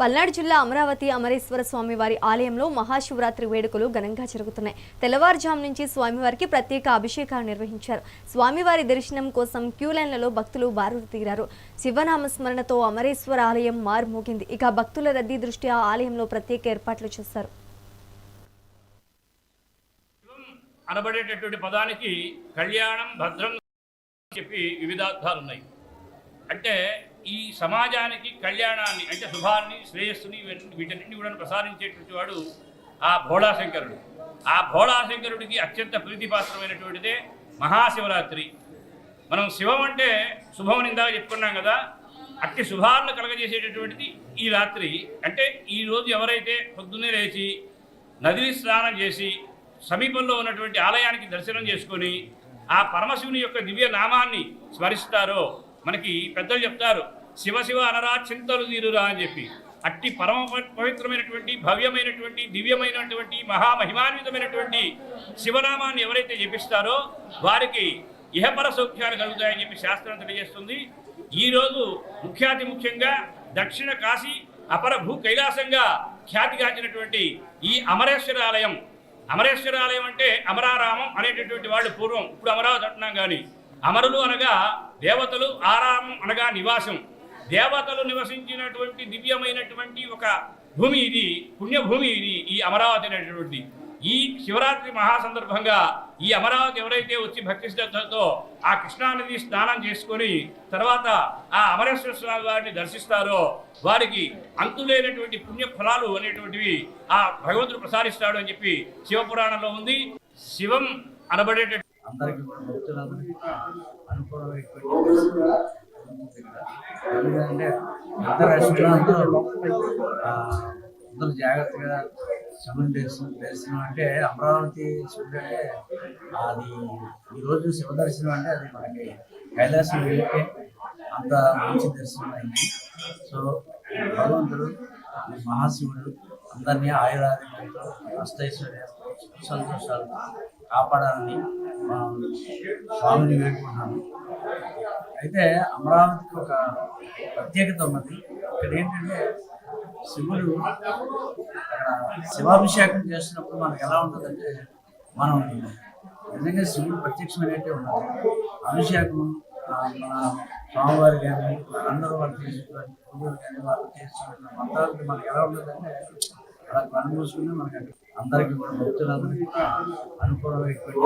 పల్నాడు జిల్లా అమరావతి అమరేశ్వర స్వామి వారి ఆలయంలో మహాశివరాత్రి వేడుకలు ఘనంగా జరుగుతున్నాయి. తెల్లవారుజాము నుంచి స్వామివారికి ప్రత్యేక అభిషేకాలు నిర్వహించారు. స్వామివారి దర్శనం కోసం క్యూ లైన్లలో భక్తులు బారులు తీరారు. శివనామ స్మరణతో అమరేశ్వర ఆలయం మారుమోగింది ఇక భక్తుల రద్దీ దృష్ట్యా ఆలయంలో ప్రత్యేక ఏర్పాట్లు చేశారు. అనబడేటటువంటి పదానికి కళ్యాణం భద్రం చెప్పి వివిధార్థాలు అంటే ఈ సమాజానికి కళ్యాణాన్ని అంటే శుభాన్ని శ్రేయస్సుని వీటి- వీటన్నిటిని కూడా ప్రసాదించేటువంటి వాడు ఆ భోళాశంకరుడు. ఆ భోళాశంకరుడికి అత్యంత ప్రీతిపాత్రమైనటువంటిదే మహాశివరాత్రి. మనం శివం అంటే శుభం ఇందాక చెప్పుకున్నాం కదా అట్టి శుభాలను కలగజేసేటటువంటిది ఈ రాత్రి. అంటే ఈ రోజు ఎవరైతే పొద్దున్నే లేచి నది స్నానం చేసి సమీపంలో ఉన్నటువంటి ఆలయానికి దర్శనం చేసుకొని ఆ పరమశివుని యొక్క దివ్య నామాన్ని స్మరిస్తారో మనకి పెద్దలు చెప్తారు శివ శివ అనరా చింతలు తీరురా అని చెప్పి. అట్టి పరమ పవిత్రమైనటువంటి భవ్యమైనటువంటి దివ్యమైనటువంటి మహామహిమాన్వితమైనటువంటి శివనామాన్ని ఎవరైతే జపిస్తారో వారికి ఇహపర సౌఖ్యాలు కలుగుతాయని చెప్పి శాస్త్రం తెలియజేస్తుంది. ఈరోజు ముఖ్యాతి ముఖ్యంగా దక్షిణ కాశీ అపర భూ కైలాసంగా ఖ్యాతిగాంచినటువంటి ఈ అమరేశ్వర ఆలయం అమరేశ్వర ఆలయం అంటే అమరారామం అనేటటువంటి వాళ్ళు పూర్వం ఇప్పుడు అమరావతి అంటున్నాం కానీ అమరులు అనగా దేవతలు ఆరామం అనగా నివాసం. దేవతలు నివసించినటువంటి దివ్యమైనటువంటి ఒక భూమి ఇది పుణ్యభూమి ఇది ఈ అమరావతి అనేటువంటిది ఈ శివరాత్రి మహాసందర్భంగా ఈ అమరావతి ఎవరైతే వచ్చి భక్తి శ్రద్ధలతో ఆ కృష్ణానది స్నానం చేసుకొని తర్వాత ఆ అమరేశ్వర స్వామి వారిని దర్శిస్తారో వారికి అంతులేనటువంటి పుణ్య ఫలాలు అనేటువంటివి ఆ భగవంతుడు ప్రసాదిస్తాడు అని చెప్పి శివపురాణంలో ఉంది. శివం అనబడేట అందరికీ కూడా భక్తులందరికీ అనుకూలమైనటువంటి ఎందుకంటే అంతరాష్ట్రీయ అందరూ అందరూ జాగ్రత్తగా శివుని దర్శనం చేస్తున్నాం అంటే అమరావతి శివుడు అది ఈరోజు శివదర్శనం అంటే అది మనకి కైలాసం వెళ్ళితే అంత మంచి దర్శనం అయింది. సో భగవంతుడు మహాశివుడు అందరినీ ఆయురారోగ్యంతో అష్టైశ్వర్య సంతోషాలు కాపాడాలని స్వామిని వేడుకుంటున్నాను అయితే అమరావతికి ఒక ప్రత్యేకత ఉన్నది. ఇక్కడ ఏంటంటే శివుడు అక్కడ శివాభిషేకం చేసినప్పుడు మనకు ఎలా ఉంటుందంటే మనం నిజంగా శివుడు ప్రత్యక్షమైనట్టే ఉన్నది అభిషేకం మన స్వామివారు కానీ అందరూ వాళ్ళు చేసేటువంటి పూజలు కానీ వాళ్ళు చేస్తున్న మంత్రాలకి మనకి ఎలా ఉంటుందంటే అలా కళ్ళు మూసుకుని మనకి అందరికీ కూడా భక్తులందరికీ అనుకూలమైనటువంటి